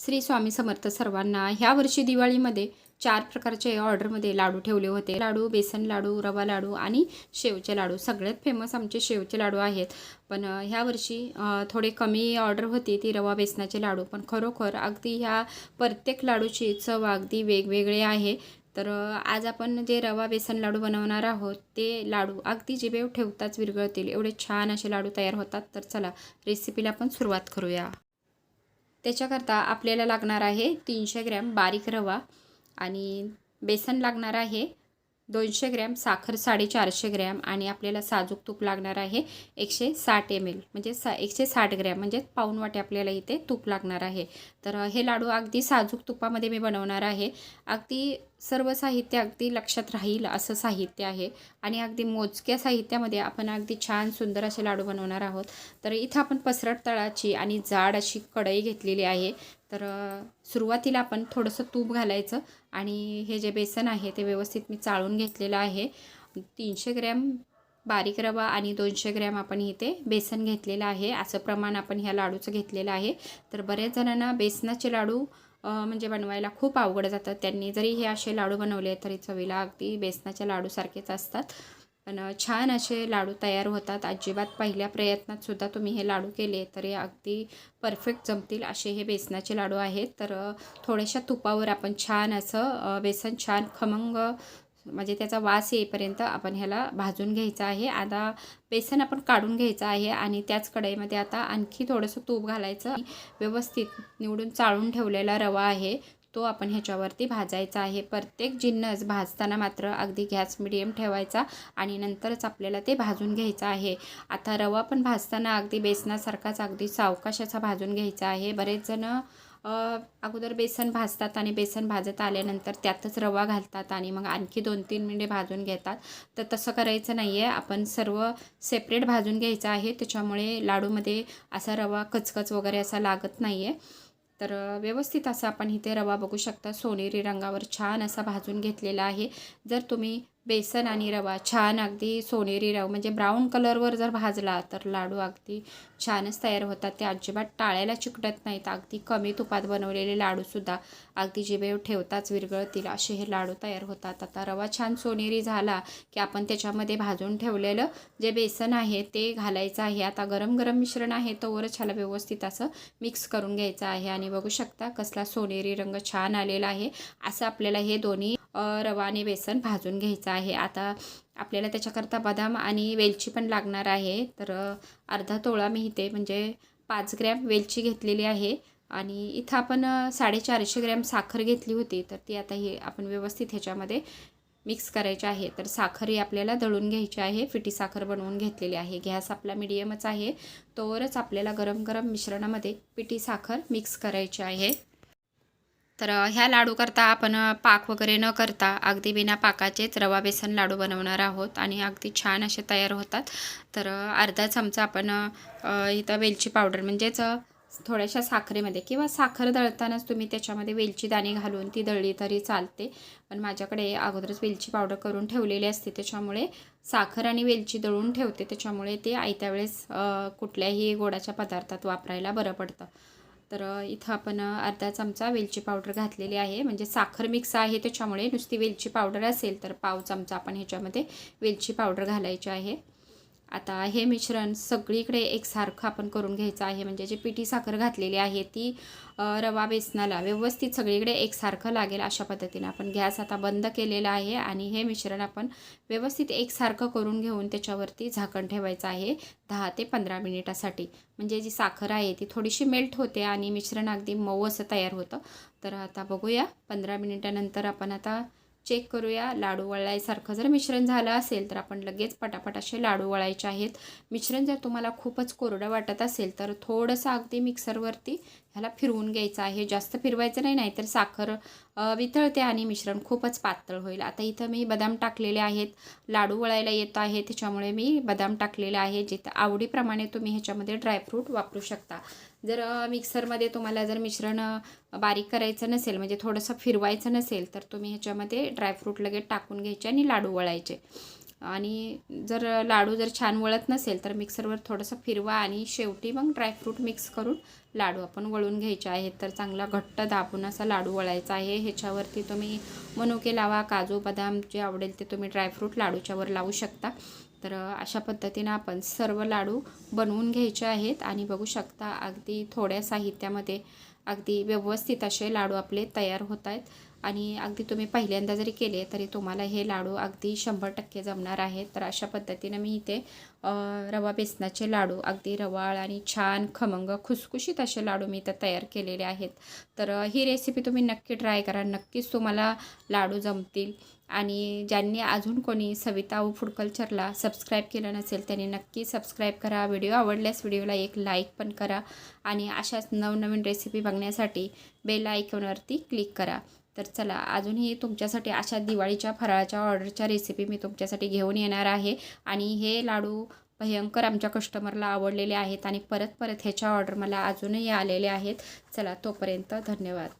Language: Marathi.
श्री स्वामी समर्थ सर्वांना ह्या वर्षी दिवाळीमध्ये चार प्रकारचे ऑर्डरमध्ये लाडू ठेवले होते. लाडू बेसन लाडू रवा लाडू आणि शेवचे लाडू. सगळ्यात फेमस आमचे शेवचे लाडू आहेत. पण ह्या वर्षी थोडे कमी ऑर्डर होती ती रवा बेसनाचे लाडू. पण खरोखर अगदी ह्या प्रत्येक लाडूची चव अगदी वेगवेगळे आहे. तर आज आपण जे रवा बेसन लाडू बनवणार आहोत ते लाडू अगदी जिबेव ठेवताच विरघळतील. एवढे छान असे लाडू तयार होतात. तर चला रेसिपीला आपण सुरुवात करूया. त्याच्याकरता आपल्याला लागणार आहे तीनशे ग्रॅम बारीक रवा आणि बेसन लागणार आहे. दोनशे ग्रॅम साखर साडेचारशे ग्रॅम आणि आपल्याला साजूक तूप लागणार आहे एकशे साठ एम एल म्हणजे सा एकशे साठ ग्रॅम म्हणजे पाऊण वाटे आपल्याला इथे तूप लागणार आहे. तर हे लाडू अगदी साजूक तुपामध्ये मी बनवणार आहे. अगदी सर्व साहित्य अगदी लक्षात राहील असं साहित्य आहे. आणि अगदी मोजक्या साहित्यामध्ये आपण अगदी छान सुंदर असे लाडू बनवणार आहोत. तर इथं आपण पसरट तळाची आणि जाड अशी कढई घेतलेली आहे. तर सुरुवातीला आपण थोडंसं तूप घालायचं आणि हे जे बेसन आहे ते व्यवस्थित मी चाळून घेतलेलं आहे. तीनशे ग्रॅम बारीक रवा आणि दोनशे ग्रॅम आपण इथे बेसन घेतलेलं आहे. असं प्रमाण आपण ह्या लाडूचं घेतलेलं आहे. तर बऱ्याच जणांना बेसनाचे लाडू म्हणजे बनवायला खूप अवघड जातं त्यांनी जरी हे असे लाडू बनवले तरी चवीला अगदी बेसनाच्या लाडूसारखेच असतात. पण छान असे लाडू तयार होतात. अजिबात पहिल्या प्रयत्नात सुद्धा तुम्ही हे लाडू केले तरी अगदी परफेक्ट जमतील असे हे बेसनाचे लाडू आहेत. तर थोड्याशा तुपावर आपण छान असं बेसन छान खमंग म्हणजे त्याचा वास येईपर्यंत आपण ह्याला भाजून घ्यायचं आहे. आता बेसन आपण काढून घ्यायचं आहे आणि त्याच कढईमध्ये आता आणखी थोडंसं तूप घालायचं. व्यवस्थित निवडून चाळून ठेवलेला रवा आहे. तो आपण ह्याच्यावरती भाजायचा आहे. प्रत्येक जिन्नस भाजताना मात्र अगदी गॅस मिडियम ठेवायचा आणि नंतरच आपल्याला ते भाजून घ्यायचं आहे. आता रवा पण भाजताना अगदी बेसनासारखाच अगदी सावकाशाचा भाजून घ्यायचा आहे. बरेच जण अगोदर बेसन भाजतात आणि बेसन भाजत आल्यानंतर त्यातच रवा घालतात आणि मग आणखी दोन तीन मिनिटे भाजून घेतात. तर तसं करायचं नाही आहे आपण सर्व सेपरेट भाजून घ्यायचं आहे. त्याच्यामुळे लाडूमध्ये असा रवा कचकच वगैरे असा लागत नाही आहे तर व्यवस्थित असा आपण इथे रवा बघू शकता. सोनेरी रंगावर छान असा भाजून घेतलेला आहे. जर तुम्ही बेसन आणि रवा छान अगदी सोनेरी रवा म्हणजे ब्राऊन कलरवर जर भाजला तर लाडू अगदी छानच तयार होतात. ते अजिबात टाळ्याला चिकटत नाहीत. अगदी कमी तुपात बनवलेले लाडूसुद्धा अगदी जिभेव ठेवताच विरगळतील असे हे लाडू तयार होतात. आता रवा छान सोनेरी झाला की आपण त्याच्यामध्ये भाजून ठेवलेलं जे बेसन आहे ते घालायचं आहे. आता गरम गरम मिश्रण आहे तोवरच ह्याला व्यवस्थित असं मिक्स करून घ्यायचं आहे. आणि बघू शकता कसला सोनेरी रंग छान आलेला आहे. असं आपल्याला हे दोन्ही रवा आणि बेसन भाजून घ्यायचं आहे. आता आपल्याला त्याच्याकरता बदाम आणि वेलची पण लागणार आहे. तर अर्धा तोळा मी इथे म्हणजे पाच ग्रॅम वेलची घेतलेली आहे. आणि इथं आपण साडेचारशे ग्रॅम साखर घेतली होती. तर ती आता ही आपण व्यवस्थित ह्याच्यामध्ये मिक्स करायची आहे. तर साखर ही आपल्याला दळून घ्यायची आहे. फिटी साखर बनवून घेतलेली आहे. गॅस आपला मिडियमच आहे. तोवरच आपल्याला गरम गरम मिश्रणामध्ये पिठी साखर मिक्स करायची आहे. तर ह्या लाडू करता आपण पाक वगैरे न करता अगदी बिना पाकाचेच रवा बेसन लाडू बनवणार आहोत आणि अगदी छान असे तयार होतात. तर अर्धा चमचा आपण इथं वेलची पावडर म्हणजेच थोड्याशा साखरेमध्ये किंवा साखर दळतानाच तुम्ही त्याच्यामध्ये वेलची दाणे घालून ती दळली तरी चालते. पण माझ्याकडे अगोदरच वेलची पावडर करून ठेवलेली असते. त्याच्यामुळे साखर आणि वेलची दळून ठेवते. त्याच्यामुळे ते आयत्या वेळेस कुठल्याही गोडाच्या पदार्थात वापरायला बरं पडतं. तर इथं आपण अर्धा चमचा वेलची पावडर घातलेली आहे. म्हणजे साखर मिक्स आहे त्याच्यामुळे नुसती वेलची पावडर असेल तर पाव चमचा आपण ह्याच्यामध्ये वेलची पावडर घालायची आहे. आता हे मिश्रण सगळीकडे एकसारखं आपण करून घ्यायचं आहे. म्हणजे जे पिठी साखर घातलेली आहे ती रवा बेसनाला व्यवस्थित सगळीकडे एकसारखं लागेल अशा पद्धतीने. आपण गॅस आता बंद केलेला आहे आणि हे मिश्रण आपण व्यवस्थित एकसारखं करून घेऊन त्याच्यावरती झाकण ठेवायचं आहे दहा ते पंधरा मिनिटासाठी. म्हणजे जी साखर आहे ती थोडीशी मेल्ट होते आणि मिश्रण अगदी मऊ असं तयार होतं. तर आता बघूया पंधरा मिनिटानंतर आपण आता चेक करूया. लाडू वळायसारखं जर मिश्रण झालं असेल तर आपण लगेच पटापट असे लाडू वळायचे आहेत. मिश्रण जर तुम्हाला खूपच कोरडं वाटत असेल तर थोडंसं अगदी मिक्सरवरती ह्याला फिरवून घ्यायचं आहे. जास्त फिरवायचं नाही नाहीतर साखर वितळते आणि मिश्रण खूपच पातळ होईल. आता इथं मी बदाम टाकलेले आहेत. लाडू वळायला येत आहे त्याच्यामुळे मी बदाम टाकलेले आहे जिथं आवडीप्रमाणे तुम्ही ह्याच्यामध्ये ड्रायफ्रूट वापरू शकता. जर मिक्सरमध्ये तुम्हाला जर मिश्रण बारीक करायचं नसेल म्हणजे थोडंसं फिरवायचं नसेल तर तुम्ही ह्याच्यामध्ये ड्रायफ्रूट लगेच टाकून घ्यायचे आणि लाडू वळायचे. आणि जर लाडू जर छान वळत नसेल तर मिक्सरवर थोडंसं फिरवा आणि शेवटी मग ड्रायफ्रूट मिक्स करून लाडू आपण वळून घ्यायचे आहेत. तर चांगला घट्ट दाबून असा लाडू वळायचा आहे. ह्याच्यावरती तुम्ही मनुके लावा काजू बदाम जे आवडेल ते तुम्ही ड्रायफ्रूट लाडूच्यावर लावू शकता. तर अशा पद्धतीनं आपण सर्व लाडू बनवून घ्यायचे आहेत आणि बघू शकता अगदी थोड्या साहित्यामध्ये अगदी व्यवस्थित असे लाडू आपले तयार होत आहेत. आणि अगदी तुम्ही पहिल्यांदा जरी केले तरी तुम्हाला हे लाडू अगदी शंभर टक्के जमणार आहेत. तर अशा पद्धतीनं मी इथे रवा बेसनाचे लाडू अगदी रवाळ आणि छान खमंग खुसखुशीत असे लाडू मी इथं तयार केलेले आहेत. तर ही रेसिपी तुम्ही नक्की ट्राय करा. नक्कीच तुम्हाला लाडू जमतील. आणि ज्यांनी अजून कोणी सविता व फूड कल्चरला सबस्क्राईब केलं नसेल त्यांनी नक्की सबस्क्राईब करा. व्हिडिओ आवडल्यास व्हिडिओला एक लाईक पण करा. आणि अशाच नवनवीन रेसिपी बघण्यासाठी बेल आयकॉनवरती क्लिक करा. तर चला अजूनही तुमच्यासाठी अशा दिवाळीच्या फराळाच्या ऑर्डरच्या रेसिपी मी तुमच्यासाठी घेऊन येणार आहे. आणि हे लाडू भयंकर आमच्या कस्टमरला आवडलेले आहेत आणि परत परत ह्याच्या ऑर्डर मला अजूनही आलेले आहेत. चला तोपर्यंत धन्यवाद.